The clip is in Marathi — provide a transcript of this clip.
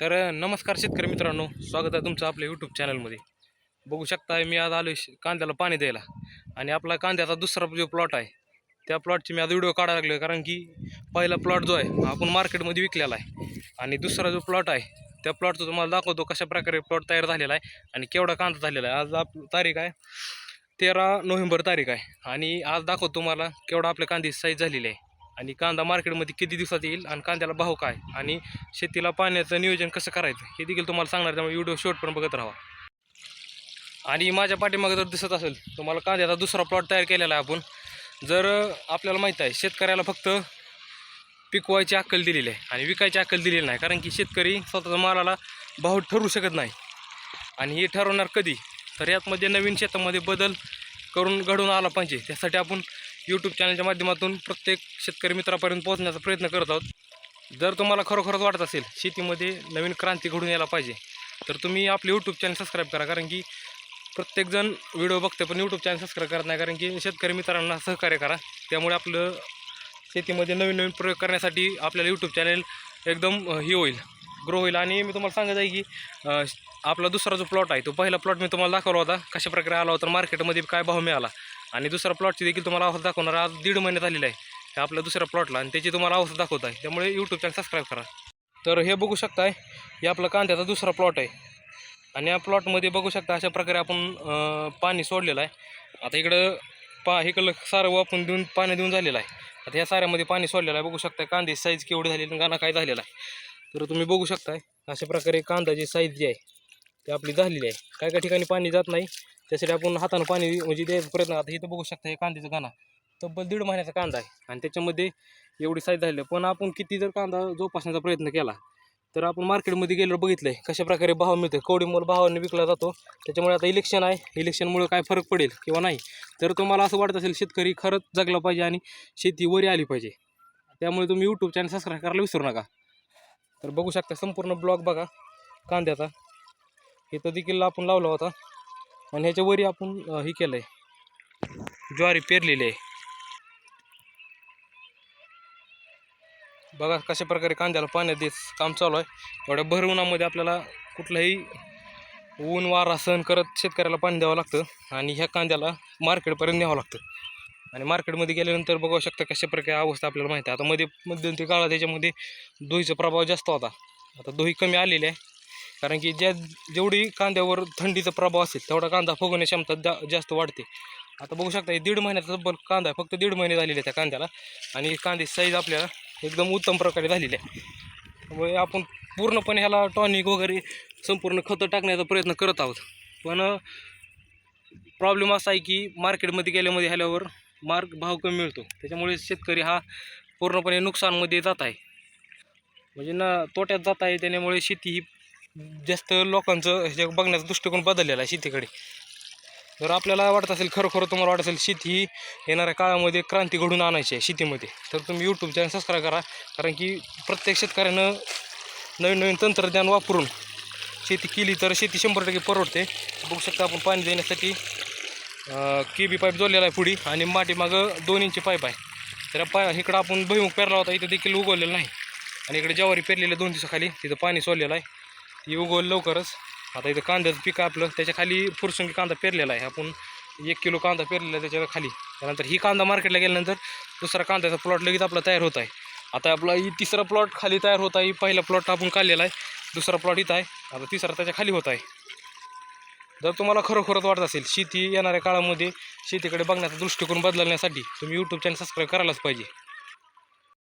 तर नमस्कार शेतकरी मित्रांनो. स्वागत आहे तुमचं आपल्या यूट्यूब चॅनलमध्ये बघू शकता मी आज आलो कांद्याला पाणी द्यायला. आणि आपला कांद्याचा दुसरा जो प्लॉट आहे त्या प्लॉटची मी आज व्हिडिओ काढायला लागलो कारण की पहिला प्लॉट जो आहे आपण मार्केटमध्ये विकलेला आहे. आणि दुसरा जो प्लॉट आहे त्या प्लॉटचा तुम्हाला दाखवतो कशा प्रकारे प्लॉट तयार झालेला आहे आणि केवढा कांदा झालेला आहे. आज आप तारीख आहे तेरा नोव्हेंबर तारीख आहे. आणि आज दाखवतो तुम्हाला केवढा आपल्या कांदे साईज झालेली आहे. आणि कांदा मार्केटमध्ये किती दिवसात येईल आणि कांद्याला भाव काय? आणि शेतीला पाण्याचं नियोजन कसं करायचं? हे देखील तुम्हाला सांगणार त्यामुळे व्हिडिओ शॉर्ट पण बघत राहा. आणि माझ्या पाठीमागे जर दिसत असेल तुम्हाला कांद्याचा दुसरा प्लॉट तयार केलेला आहे आपण. जर आपल्याला माहीत आहे शेतकऱ्याला फक्त पिकवायची अक्कल दिलेली आहे आणि विकायची अक्कल दिलेली नाही कारण की शेतकरी स्वतःच्या मालाला भाव ठरवू शकत नाही. आणि हे ठरवणार कधी? तर यातमध्ये नवीन शेतामध्ये बदल करून घडून आला पाहिजे त्यासाठी आपण यूट्यूब चॅनलच्या माध्यमातून प्रत्येक शेतकरी मित्रापर्यंत पोहोचण्याचा प्रयत्न करत आहोत. जर तुम्हाला खरोखरच वाटत असेल शेतीमध्ये नवीन क्रांती घडून यायला पाहिजे तर तुम्ही आपले यूट्यूब चॅनल सबस्क्राईब करा कारण की प्रत्येकजण व्हिडिओ बघते पण यूट्यूब चॅनल सबस्क्राईब करत नाही कारण की शेतकरी मित्रांना सहकार्य करा. त्यामुळे आपलं शेतीमध्ये नवीन नवीन प्रयोग करण्यासाठी आपल्याला यूट्यूब चॅनल एकदम हे होईल ग्रो होईल. आणि मी तुम्हाला सांगत आहे की आपला दुसरा जो प्लॉट आहे तो पहिला प्लॉट मी तुम्हाला दाखवला होता. कशा प्रकारे आला होता मार्केटमध्ये काय भाव मिळाला आणि दुसरा प्लॉटची देखील तुम्हाला अवस्था दाखवणार आज दीड महिने झालेला आहे. ह्या आपल्या दुसऱ्या प्लॉटला आणि त्याची तुम्हाला अवस्था दाखवत आहे. त्यामुळे यूट्यूब चॅनल सबस्क्राईब करा. तर हे बघू शकताय हे आपला कांद्याचा दुसरा प्लॉट आहे. आणि या प्लॉटमध्ये बघू शकता अशा प्रकारे आपण पाणी सोडलेलं आहे. आता इकडं पा इकडलं सारं वापरून देऊन पाणी देऊन झालेलं आहे. आता ह्या साऱ्यामध्ये पाणी सोडलेलं आहे. बघू शकता कांद्याची साईज केवढी झाली आणि गाणं काय झालेला आहे. तर तुम्ही बघू शकताय अशा प्रकारे कांद्याची साईज जी आहे ती आपली झालेली आहे. काय काय ठिकाणी पाणी जात नाही. त्यासाठी आपण हातानं पाणी म्हणजे द्यायचा प्रयत्न आता इथं बघू शकता हे कांद्याचं गाणं तब्बल दीड महिन्याचा कांदा आहे. आणि त्याच्यामध्ये एवढी साईज झाली. आहे पण आपण किती जर कांदा जोपासण्याचा प्रयत्न केला तर आपण मार्केटमध्ये गेल्यावर बघितलं आहे कशा प्रकारे भाव मिळतो कवडीमोल भावाने विकला जातो. त्याच्यामुळे आता इलेक्शन आहे. इलेक्शनमुळे काय फरक पडेल किंवा नाही तर तुम्हाला असं वाटत असेल शेतकरी खरंच जगला पाहिजे आणि शेती वरी आली पाहिजे. त्यामुळे तुम्ही यूट्यूब चॅनल सबस्क्राईब करायला विसरू नका. तर बघू शकता संपूर्ण ब्लॉग बघा कांद्याचा. हे तर देखील आपण लावला होता. आणि ह्याच्या वरी आपण हे केलं आहे ज्वारी पेरलेली आहे. बघा कशा प्रकारे कांद्याला पाण्यात देत काम चालू आहे. एवढ्या भर उन्हामध्ये आपल्याला कुठलाही ऊन वारा सहन करत शेतकऱ्याला पाणी द्यावं लागतं आणि ह्या कांद्याला मार्केटपर्यंत न्यावं लागतं. आणि मार्केटमध्ये गेल्यानंतर बघू शकता कशा प्रकारे अवस्था आपल्याला माहिती आहे. आता मध्ये मध्यंतरी काळात त्याच्यामध्ये दोहीचा प्रभाव जास्त होता. आता दोही कमी आलेली आहे. कारण की ज्या जेवढी कांद्यावर थंडीचा प्रभाव असेल तेवढा कांदा फुगवण्याची क्षमता जा जास्त वाढते. आता बघू शकता हे दीड महिन्याचा तब्बल कांदा फक्त दीड महिने झालेले आहे त्या कांद्याला. आणि कांद्याची साईज आपल्याला एकदम उत्तम प्रकारे झालेली आहे. त्यामुळे आपण पूर्णपणे ह्याला टॉनिक वगैरे संपूर्ण खतं टाकण्याचा प्रयत्न करत आहोत. पण प्रॉब्लेम असा आहे की मार्केटमध्ये गेल्यामध्ये ह्याल्यावर मार्क भाव कमी मिळतो. त्याच्यामुळे शेतकरी हा पूर्णपणे नुकसानमध्ये जात आहे. म्हणजे ना तोट्यात जात आहे त्याच्यामुळे शेती ही जास्त लोकांचं हे बघण्याचा दृष्टिकोन बदललेला आहे शेतीकडे. जर आपल्याला वाटत असेल खरोखर तुम्हाला वाटत असेल शेती ही येणाऱ्या काळामध्ये क्रांती घडून आणायची आहे शेतीमध्ये तर तुम्ही यूट्यूब चॅनल सबस्क्राईब करा. कारण की प्रत्येक शेतकऱ्यानं नवीन नवीन तंत्रज्ञान वापरून शेती केली तर शेती शंभर टक्के परवडते. बघू शकता आपण पाणी देण्यासाठी के बी पाईप जोडलेला आहे पुढी आणि माटीमागं दोन इंची पाईप आहे. तर पाय इकडं आपण भुईमुग पेरला होता इथं देखील उगवलेलं नाही. आणि इकडे ज्वारी पेरलेलं आहे दोन दिवसाखाली तिथं पाणी सोडलेलं आहे. ती उगवलं लवकरच. आता इथं कांद्याचं पीक आपलं. त्याच्याखाली फुरसंगी कांदा पेरलेला आहे. आपण एक किलो कांदा पेरलेला आहे त्याच्याखाली. त्यानंतर ही कांदा मार्केटला गेल्यानंतर दुसरा कांद्याचा प्लॉट लगेच आपला तयार होत आहे. आता आपला ही तिसरा प्लॉट खाली तयार होत आहे. पहिला प्लॉट आपण काढलेला आहे. दुसरा प्लॉट इथं आहे. आता तिसरा त्याच्याखाली होत आहे. जर तुम्हाला खरोखरच वाटत असेल शेती येणाऱ्या काळामध्ये शेतीकडे बघण्याचा दृष्टिकोन बदलण्यासाठी तुम्ही यूट्यूब चॅनल सबस्क्राईब करायलाच पाहिजे.